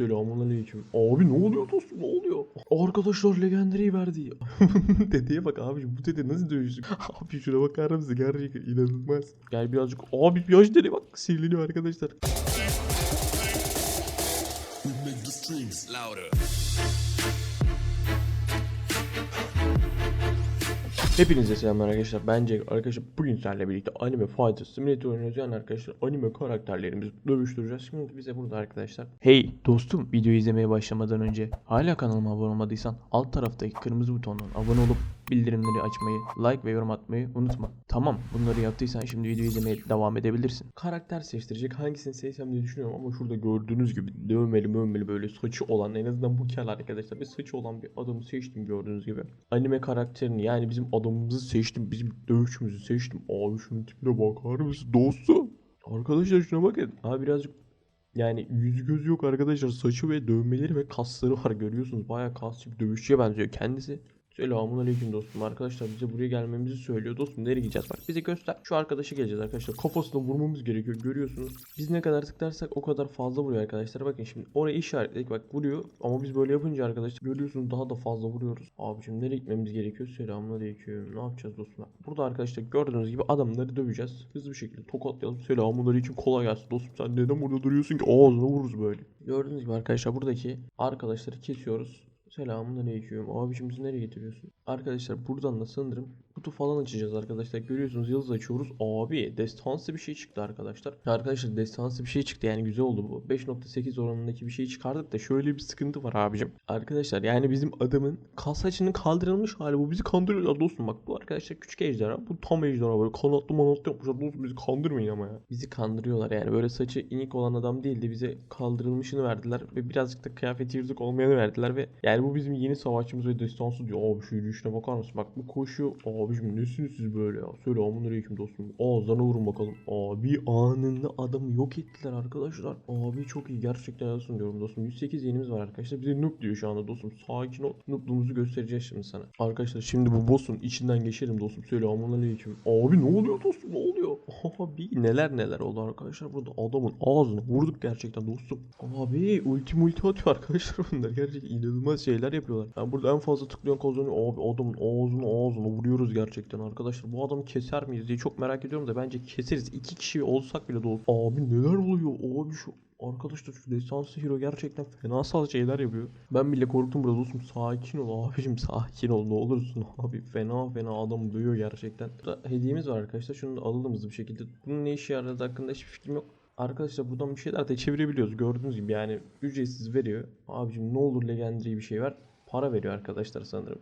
Selamun aleyküm. Abi ne oluyor dostum ne oluyor? Arkadaşlar legendary verdi. Dedeye bak abi bu dede nasıl dövüştük? Abi şuna bakar mısın? Gerçekten inanılmaz. Gel birazcık. Abi yaş dede bak sinirleniyor arkadaşlar. Hepinize selamlar arkadaşlar. Bence arkadaşlar bugün sizlerle birlikte anime Fighter Simulator oynuyoruz. Arkadaşlar anime karakterlerimizi dövüştüreceğiz. Şimdi bize burada arkadaşlar. Hey dostum videoyu izlemeye başlamadan önce hala kanalıma abone olmadıysan alt taraftaki kırmızı butondan abone olup bildirimleri açmayı, like ve yorum atmayı unutma. Tamam bunları yaptıysan şimdi videoyu izlemeye devam edebilirsin. Karakter seçtirecek hangisini seçsem diye düşünüyorum ama şurada gördüğünüz gibi dövmeli mövmeli böyle saçı olan en azından bu kel arkadaşlar bir saçı olan bir adamı seçtim gördüğünüz gibi. Anime karakterini yani bizim adamımızı seçtim bizim dövüşümüzü seçtim. Abi şunun tipine bakar mısın dostum? Arkadaşlar şuna bakın. Abi birazcık yani yüzü gözü yok arkadaşlar. Saçı ve dövmeleri ve kasları var görüyorsunuz. Bayağı kasçı bir dövüşçüye benziyor kendisi. Selamun aleyküm dostum. Arkadaşlar bize buraya gelmemizi söylüyor. Dostum nereye gideceğiz? Bak bize göster. Şu arkadaşı geleceğiz arkadaşlar. Kafasına vurmamız gerekiyor. Görüyorsunuz. Biz ne kadar tıklarsak o kadar fazla vuruyor arkadaşlar. Bakın şimdi oraya işaretledik. Bak vuruyor. Ama biz böyle yapınca arkadaşlar görüyorsunuz daha da fazla vuruyoruz. Abi şimdi nereye gitmemiz gerekiyor? Selamun aleyküm. Ne yapacağız dostum? Burada arkadaşlar gördüğünüz gibi adamları döveceğiz. Hızlı bir şekilde tokatlayalım. Selamun aleyküm. Kolay gelsin dostum. Sen neden burada duruyorsun ki? Ağzına vururuz böyle. Gördüğünüz gibi arkadaşlar buradaki arkadaşları kesiyoruz. Selamun aleyküm. Abicim bizi nereye getiriyorsun? Arkadaşlar buradan da sanırım kutu falan açacağız arkadaşlar. Görüyorsunuz yıldız açıyoruz. Abi destansı bir şey çıktı arkadaşlar. Arkadaşlar destansı bir şey çıktı yani güzel oldu bu. 5.8 oranındaki bir şey çıkardık da şöyle bir sıkıntı var abicim. Arkadaşlar yani bizim adamın kas açının kaldırılmış hali bu bizi kandırıyorlar dostum. Bak bu arkadaşlar küçük ejderha. Bu tam ejderha böyle kanatlı manatlı yapmışlar. Dostum bizi kandırmayın ama ya. Bizi kandırıyorlar yani böyle saçı inik olan adam değil de bize kaldırılmışını verdiler. Ve birazcık da kıyafeti yırtık olmayanı verdiler ve yani bu bizim yeni savaşçımız ve destansı diyor. Abi şu yürüyüşüne bakar mısın? Bak bu koşuyor. Abicim nesiniz siz böyle ya? Söyle amun dostum. Ağızlarına vurun bakalım. Abi anında adamı yok ettiler arkadaşlar. Abi çok iyi gerçekten yazsın diyorum dostum. 108 yenimiz var arkadaşlar. Bize noob diyor şu anda dostum. Sakin ol. Noob'luğumuzu göstereceğiz şimdi sana. Arkadaşlar şimdi bu boss'un içinden geçelim dostum. Söyle amun aleyküm. Abi ne oluyor dostum? Ne oluyor? Abi neler neler oldu arkadaşlar. Burada adamın ağzını vurduk gerçekten dostum. Abi ulti multi atıyor arkadaşlar bunlar. Gerçekten inanılmaz şeyler yapıyorlar. Yani burada en fazla tıklayan kazanıyor. Abi adamın ağzını ağzını vuruyoruz gerçekten arkadaşlar. Bu adamı keser miyiz diye çok merak ediyorum da bence keseriz. İki kişi olsak bile de. Abi neler oluyor? Abi şu Arkadaşlar şu destansı hero gerçekten fenasal şeyler yapıyor. Ben bile korktum burada dostum. Sakin ol abicim sakin ol ne olursun abi. Fena fena adam duyuyor gerçekten. Burada hediyemiz var arkadaşlar. Şunu da alalım hızlı bir şekilde. Bunun ne işe yaradığı hakkında hiçbir fikrim yok. Arkadaşlar buradan bir şeyler de çevirebiliyoruz. Gördüğünüz gibi yani ücretsiz veriyor. Abicim ne olur legendary bir şey ver. Para veriyor arkadaşlar sanırım.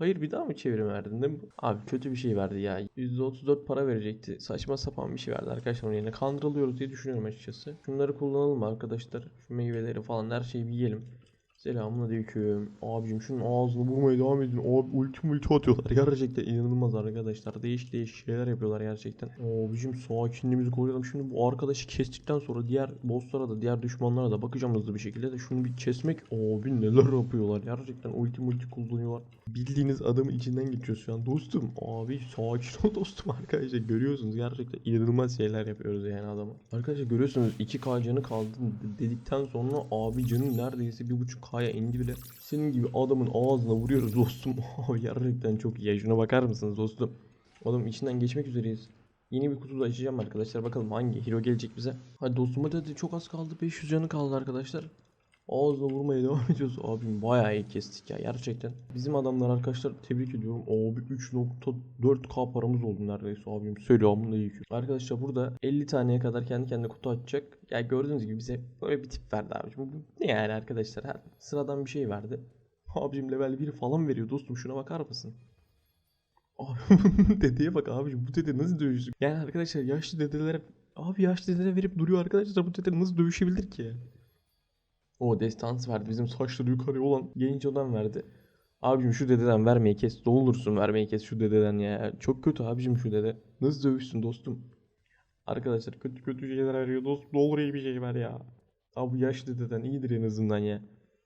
Hayır bir daha mı çevirim verdin değil mi? Abi kötü bir şey verdi ya. %34 para verecekti. Saçma sapan bir şey verdi arkadaşlar onun yerine. Kandırılıyoruz diye düşünüyorum açıkçası. Şunları kullanalım arkadaşlar. Şu meyveleri falan her şeyi bir yiyelim. Selamun aleyküm. Abicim şunun ağzını vurmaya devam edin. Abi ulti multi atıyorlar. Gerçekten inanılmaz arkadaşlar. Değişik değişik şeyler yapıyorlar gerçekten. Abicim sakinliğimizi koruyalım. Şimdi bu arkadaşı kestikten sonra diğer bosslara da diğer düşmanlara da bakacağım hızlı bir şekilde de şunu bir kesmek. Abi neler yapıyorlar. Gerçekten ulti multi kullanıyorlar. Bildiğiniz adamın içinden geçiyoruz şu an. Dostum abi sakin ol dostum arkadaşlar. Görüyorsunuz gerçekten inanılmaz şeyler yapıyoruz yani adama. Arkadaşlar görüyorsunuz 2K canı kaldı dedikten sonra abi canı neredeyse 1.5K'ya indi bile. Senin gibi adamın ağzına vuruyoruz dostum. Gerçekten çok iyi. Şuna bakar mısınız dostum? Adamın içinden geçmek üzereyiz. Yeni bir kutu da açacağım arkadaşlar. Bakalım hangi hero gelecek bize. Hadi dostum hadi, hadi çok az kaldı. 500 canı kaldı arkadaşlar. Ağzına vurmaya devam ediyoruz. Abim bayağı iyi kestik ya gerçekten. Bizim adamlar arkadaşlar tebrik ediyorum. Abi 3.4k paramız oldu neredeyse abim. Selamün aleyküm. Arkadaşlar burada 50 taneye kadar kendi kendine kutu açacak. Ya gördüğünüz gibi bize böyle bir tip verdi abicim. Ne yani arkadaşlar? Her sıradan bir şey verdi. Abicim level 1 falan veriyor dostum şuna bakar mısın? Dedeye bak abicim bu dede nasıl dövüştü? Yani arkadaşlar yaşlı dedelere abi yaşlı dedelere verip duruyor arkadaşlar bu dede nasıl dövüşebilir ki? O destans verdi. Bizim saçları yukarı olan genç adam verdi. Abicim şu dededen vermeyi kes. Ne olursun vermeyi kes şu dededen ya. Çok kötü abicim şu dede. Nasıl dövüşsün dostum? Arkadaşlar kötü kötü şeyler veriyor dostum. Ne olur iyi bir şey ver ya. Abi yaşlı dededen iyidir en azından ya.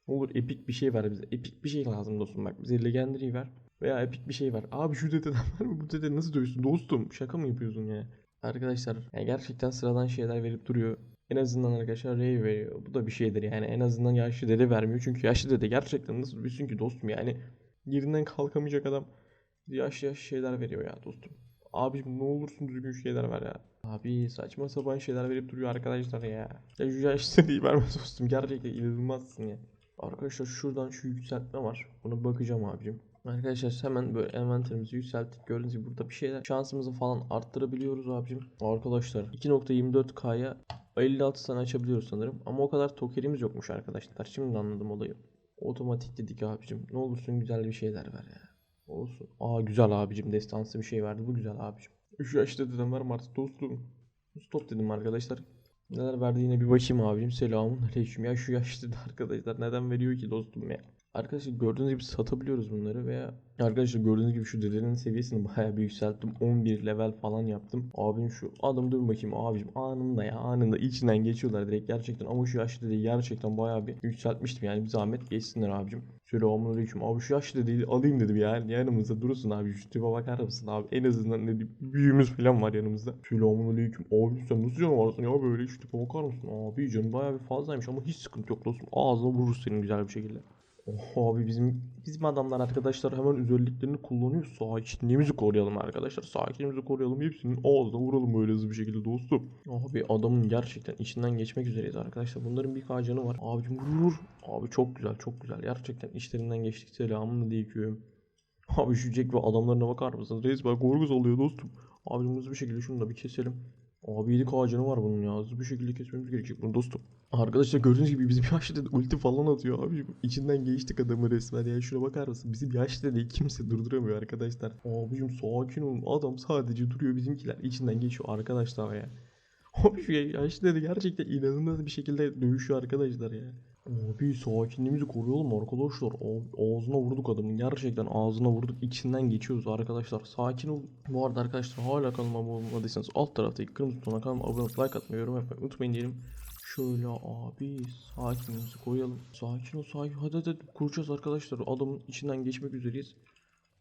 Olur epik bir şey ver bize. Epik bir şey lazım dostum bak. Bize legendary ver. Veya epik bir şey ver. Abi şu dededen ver mi? Bu dede nasıl dövüşsün dostum? Şaka mı yapıyorsun ya? Arkadaşlar yani gerçekten sıradan şeyler verip duruyor. En azından arkadaşlar Ray veriyor. Bu da bir şeydir yani. En azından yaşlı dede vermiyor. Çünkü yaşlı dede gerçekten nasıl büyüsün ki dostum yani. Yerinden kalkamayacak adam yaşlı yaşlı şeyler veriyor ya dostum. Abicim ne olursun düzgün şeyler ver ya. Abi saçma sapan şeyler verip duruyor arkadaşlar ya. Ya şu yaşlı dedeyi verme dostum. Gerçekten inanılmazsın ya. Arkadaşlar şuradan şu yükseltme var. Buna bakacağım abicim. Arkadaşlar hemen böyle envanterimizi yükselttik. Gördüğünüz gibi burada bir şeyler şansımızı falan arttırabiliyoruz abicim. Arkadaşlar 2.24K'ya 56 tane açabiliyoruz sanırım. Ama o kadar tokerimiz yokmuş arkadaşlar. Şimdi anladım olayı. Otomatik dedik abicim. Ne olursun güzel bir şeyler ver ya. Olsun. Aa güzel abicim. Destansı bir şey verdi. Bu güzel abicim. Şu yaşta dedim var mı artık dostum. Stop dedim arkadaşlar. Neler verdiğine bir bakayım abicim. Selamun aleyküm. Ya şu dede arkadaşlar neden veriyor ki dostum ya. Arkadaşlar gördüğünüz gibi satabiliyoruz bunları veya arkadaşlar gördüğünüz gibi şu dedenin seviyesini bayağı bir yükselttim. 11 level falan yaptım. Abim şu adım dur bakayım abicim anında ya anında içinden geçiyorlar direkt gerçekten ama şu yaşlı dedeyi gerçekten bayağı bir yükseltmiştim yani bir zahmet geçsinler abicim. Şöyle aleyküm abi şu yaşlı dedeyi alayım dedim yani yanımızda durursun abi şu tipe bakar mısın abi en azından ne diyeyim, büyüğümüz falan var yanımızda. Şöyle aleyküm abi sen nasıl canavarsın ya böyle şu tipe bakar mısın abi canım bayağı bir fazlaymış ama hiç sıkıntı yok dostum ağzına vurur senin güzel bir şekilde. Oh abi bizim bizim adamlar arkadaşlar hemen özelliklerini kullanıyor. Sakinliğimizi koruyalım arkadaşlar. Sakinliğimizi koruyalım. Hepsinin ağzına vuralım böyle hızlı bir şekilde dostum. Abi adamın gerçekten içinden geçmek üzereyiz arkadaşlar. Bunların bir canı var. Abicim vur. Abi çok güzel çok güzel. Gerçekten işlerinden geçtik. Selamun aleyküm. Abi şu Jack ve adamlarına bakar mısınız? Resmen korku oluyor dostum. Hızlı bir şekilde şunu da bir keselim. Abi 7 canı var bunun ya. Hızlı bir şekilde kesmemiz gerekecek bunu dostum. Arkadaşlar gördüğünüz gibi bizim yaşlı dede ulti falan atıyor abi. İçinden geçtik adamı resmen ya. Şuna bakar mısın? Bizim yaşlı dedeyi kimse durduramıyor arkadaşlar. Abicim sakin olun. Adam sadece duruyor bizimkiler. içinden geçiyor arkadaşlar ya. Abi şu yaşlı dede gerçekten inanılmaz bir şekilde dövüşüyor arkadaşlar ya. Abi sakinliğimizi koruyalım arkadaşlar. Ağzına vurduk adamın. Gerçekten ağzına vurduk. İçinden geçiyoruz arkadaşlar. Sakin olun. Bu arada arkadaşlar hala kanalıma abone olmadıysanız alt taraftaki kırmızı butona kanalıma abone olup like atmayı, yorum yapmayı unutmayın diyelim. Şöyle abi sakinliğimizi koyalım. Sakin ol sakin. Hadi hadi, hadi kuracağız arkadaşlar. Adamın içinden geçmek üzereyiz.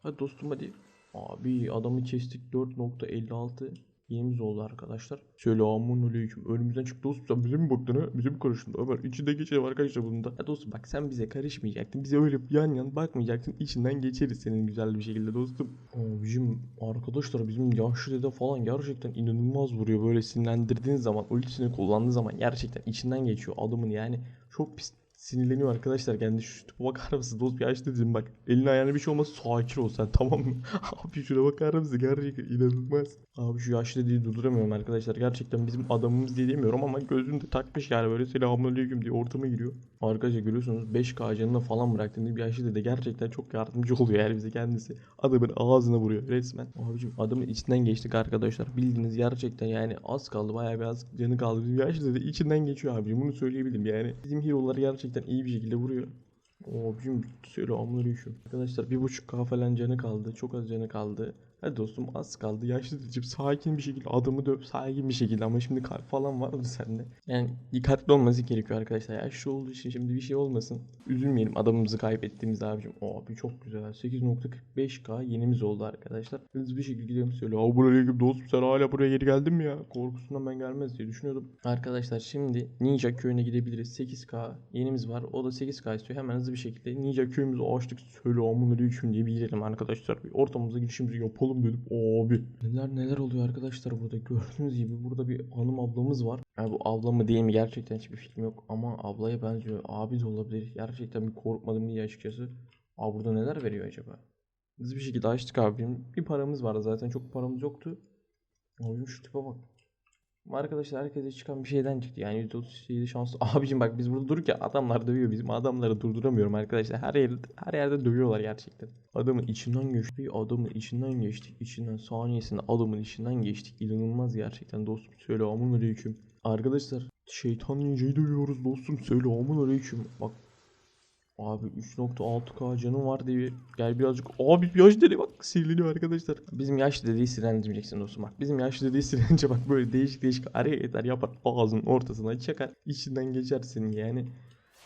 Hadi dostum hadi. Abi adamı kestik 4.56 Yenimiz oldu arkadaşlar. Selamun aleyküm. Önümüzden çıktı dostum sen bize mi baktın ha? Bize mi karıştın? Ömer içinde geçelim arkadaşlar bunda. Ya dostum bak sen bize karışmayacaktın. Bize öyle yan yan bakmayacaktın. İçinden geçeriz senin güzel bir şekilde dostum. Abicim arkadaşlar bizim yaşlı dede falan gerçekten inanılmaz vuruyor. Böyle sinirlendirdiğin zaman ultisini kullandığı zaman gerçekten içinden geçiyor adamın yani. Çok pis sinirleniyor arkadaşlar. Kendi şu tipe bakar mısın? Dost bir aç dedim bak elin ayağına bir şey olmaz sakin ol sen tamam mı? Abi şuna bakar mısın? Gerçekten inanılmaz. Abi şu yaşlı dediği durduramıyorum arkadaşlar. Gerçekten bizim adamımız diye demiyorum ama gözünde takmış yani. Böyle selamünaleyküm diye ortama giriyor arkadaşlar görüyorsunuz 5k canını falan bıraktığında bir yaşlı dede gerçekten çok yardımcı oluyor yani bize kendisi adamın ağzına vuruyor resmen abicim adamın içinden geçtik arkadaşlar bildiğiniz gerçekten yani az kaldı bayağı bir az canı kaldı bizim yaşlı dede içinden geçiyor abicim bunu söyleyebilirim yani bizim hero'lar gerçekten iyi bir şekilde vuruyor Abicim söyle aleyküm. Arkadaşlar bir buçuk K falan canı kaldı. Çok az canı kaldı. Hadi dostum az kaldı. Yaşlı dedeciğim sakin bir şekilde adamı döp sakin bir şekilde ama şimdi kalp falan vardı sende. Yani dikkatli olması gerekiyor arkadaşlar. Yaşlı olduğu için şimdi bir şey olmasın. Üzülmeyelim adamımızı kaybettiğimizde abicim. Abi çok güzel. 8.45K yenimiz oldu arkadaşlar. Hızlı bir şekilde gidelim söyle. Abi aleyküm dostum sen hala buraya geri geldin mi ya? Korkusundan ben gelmez diye düşünüyordum. Arkadaşlar şimdi Ninja köyüne gidebiliriz. 8K yenimiz var. O da 8K istiyor. Hemen hızlı bir şekilde Ninja köyümüzü açtık. Söyle aleyküm diye bir girelim arkadaşlar. Bir ortamıza girişimizi yapalım dedim. Abi neler neler oluyor arkadaşlar burada. Gördüğünüz gibi burada bir hanım ablamız var. Yani bu abla mı değil mi gerçekten hiçbir fikrim yok. Ama ablaya benziyor. Abi de olabilir. Gerçekten bir korkmadım diye açıkçası. Abi burada neler veriyor acaba? Hızlı bir şekilde açtık abim. Bir paramız vardı zaten. Çok paramız yoktu. Abicim şu tipe bak. Arkadaşlar herkese çıkan bir şeyden çıktı. Yani %37 şans. Abicim bak biz burada dururken adamlar dövüyor. Bizim adamları durduramıyorum arkadaşlar. Her yerde, her yerde dövüyorlar gerçekten. Adamın içinden geçtik. Adamın içinden geçtik. İçinden saniyesinde adamın içinden geçtik. İnanılmaz gerçekten dostum. Söyle amun aleyküm. Arkadaşlar şeytan ninja'yı dövüyoruz dostum. Söyle amun aleyküm. Bak Abi 3.6k canım var diye gel birazcık abi yaş dedi bak sinirleniyor arkadaşlar. Bizim yaş dediği sinirlendirmeyeceksin dostum bak. Bizim yaş dediği sinirlenince bak böyle değişik değişik hareketler yapar ağzının ortasına çakar içinden geçer senin yani.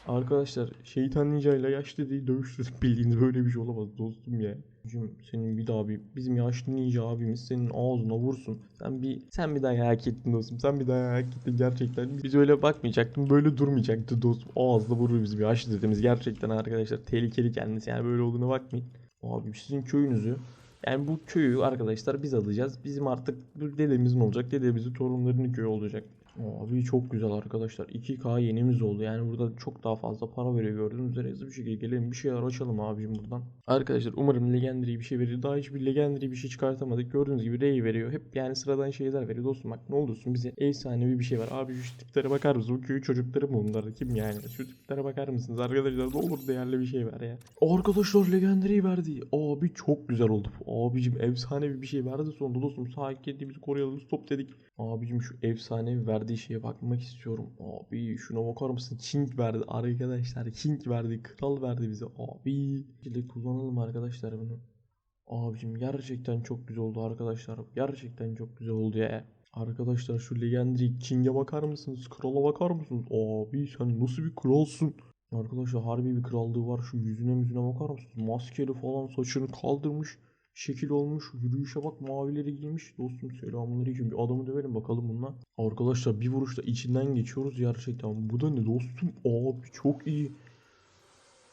Arkadaşlar şeytan ninja ile yaşlı değil dövüştürdük bildiğiniz böyle bir şey olamaz dostum ya. Şimdi senin bir daha bir bizim yaşlı ninja abimiz senin ağzına vursun. Sen bir sen bir daha hak ettin dostum. Sen bir daha hak ettin gerçekten. Biz öyle bakmayacaktın. Böyle durmayacaktı dostum. Ağızla vurur bizim yaşlı dedemiz. Gerçekten arkadaşlar tehlikeli kendisi. Yani böyle olduğuna bakmayın. Abi sizin köyünüzü yani bu köyü arkadaşlar biz alacağız. Bizim artık dedemizin olacak. Dedemizin torunlarının köyü olacak. Abi çok güzel arkadaşlar. 2K yenimiz oldu. Yani burada çok daha fazla para veriyor gördüğünüz üzere. Hızlı bir şekilde gelelim bir şeyler açalım abicim buradan. Arkadaşlar umarım Legendary bir şey verir. Daha hiçbir Legendary bir şey çıkartamadık. Gördüğünüz gibi Ray veriyor. Hep yani sıradan şeyler veriyor. Dostum bak ne olursun bize efsanevi bir şey var. Abi şu tiplere bakar mısın? O köyü çocukları mı bunlar? Kim yani? Şu tiplere bakar mısınız? Arkadaşlar ne olur değerli bir şey ver ya. Arkadaşlar Legendary verdi. Abi çok güzel oldu. Abicim efsanevi bir şey verdi sonunda dostum. Sakinliğimizi koruyalım. Stop dedik. Abicim şu efsanevi verdiği şeye bakmak istiyorum. Abi şuna bakar mısın? King verdi arkadaşlar. King verdi. Kral verdi bize. Abi. Şimdi kullanalım arkadaşlar bunu. Abicim gerçekten çok güzel oldu arkadaşlar. Gerçekten çok güzel oldu ya. Arkadaşlar şu Legendary King'e bakar mısınız? Krala bakar mısınız? Abi sen nasıl bir kralsın? Arkadaşlar harbi bir krallığı var. Şu yüzüne müzüne bakar mısınız? Maskeli falan saçını kaldırmış. Şekil olmuş. Yürüyüşe bak mavileri giymiş. Dostum selamünaleyküm. Bir adamı dövelim bakalım bununla. Arkadaşlar bir vuruşta içinden geçiyoruz gerçekten. Bu da ne dostum? Abi çok iyi.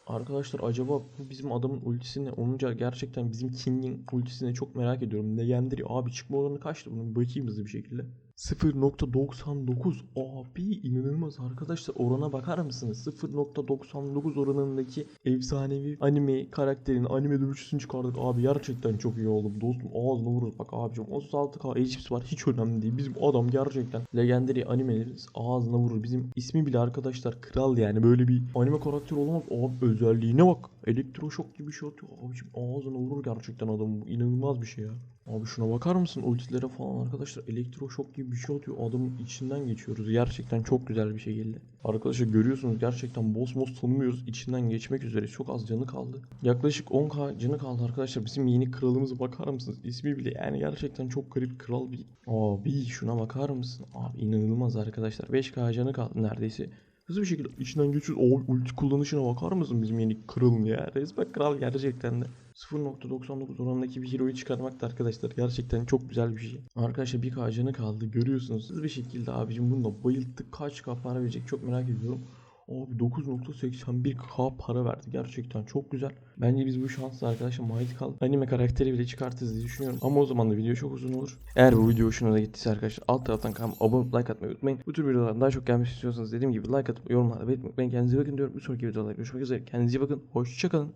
Arkadaşlar acaba bu bizim adamın ultisine olunca gerçekten bizim King'in ultisine çok merak ediyorum. Legendary abi çıkma oranı kaçtı bunun bakayım hızlı bir şekilde. 0.99 abi inanılmaz arkadaşlar orana bakar mısınız? 0.99 oranındaki efsanevi anime karakterin anime dövüşçüsünü çıkardık. Abi gerçekten çok iyi oldu dostum. Ağzına vurur. Bak abicim 36k HP'si var. Hiç önemli değil. Bizim adam gerçekten legendary animeleri ağzına vurur. Bizim ismi bile arkadaşlar kral yani. Böyle bir anime karakter olamaz. Abi özelliğine bak elektroşok gibi bir şey atıyor. Abicim ağzına vurur gerçekten adam. İnanılmaz bir şey ya. Abi şuna bakar mısın? Ultilere falan arkadaşlar elektroşok gibi bir şey atıyor. Adamın içinden geçiyoruz. Gerçekten çok güzel bir şey geldi. Arkadaşlar görüyorsunuz gerçekten boss boss tanımıyoruz. İçinden geçmek üzere çok az canı kaldı. Yaklaşık 10k canı kaldı arkadaşlar. Bizim yeni kralımıza bakar mısınız? İsmi bile yani gerçekten çok garip kral bir. Abi şuna bakar mısın? Abi inanılmaz arkadaşlar. 5k canı kaldı neredeyse. Hızlı bir şekilde içinden geçiyoruz. O ulti kullanışına bakar mısın bizim yeni kralın ya? Resmen kral gerçekten de. 0.99 oranındaki bir hero'yu çıkarmak da arkadaşlar gerçekten çok güzel bir şey. Arkadaşlar bir kağıcını kaldı görüyorsunuz. Hızlı bir şekilde abicim bunu da bayılttık. Kaç k para verecek çok merak ediyorum. Abi 9.81k para verdi. Gerçekten çok güzel. Bence biz bu şansla arkadaşlar Mighty Kal anime karakteri bile çıkartırız diye düşünüyorum. Ama o zaman da video çok uzun olur. Eğer bu video hoşunuza gittiyse arkadaşlar alt taraftan kanalıma abone like atmayı unutmayın. Bu tür videolardan daha çok gelmesi istiyorsanız dediğim gibi like atıp yorumlarda belirtmeyi unutmayın. Kendinize bakın diyorum. Bir sonraki videoda görüşmek üzere. Kendinize bakın. Hoşçakalın.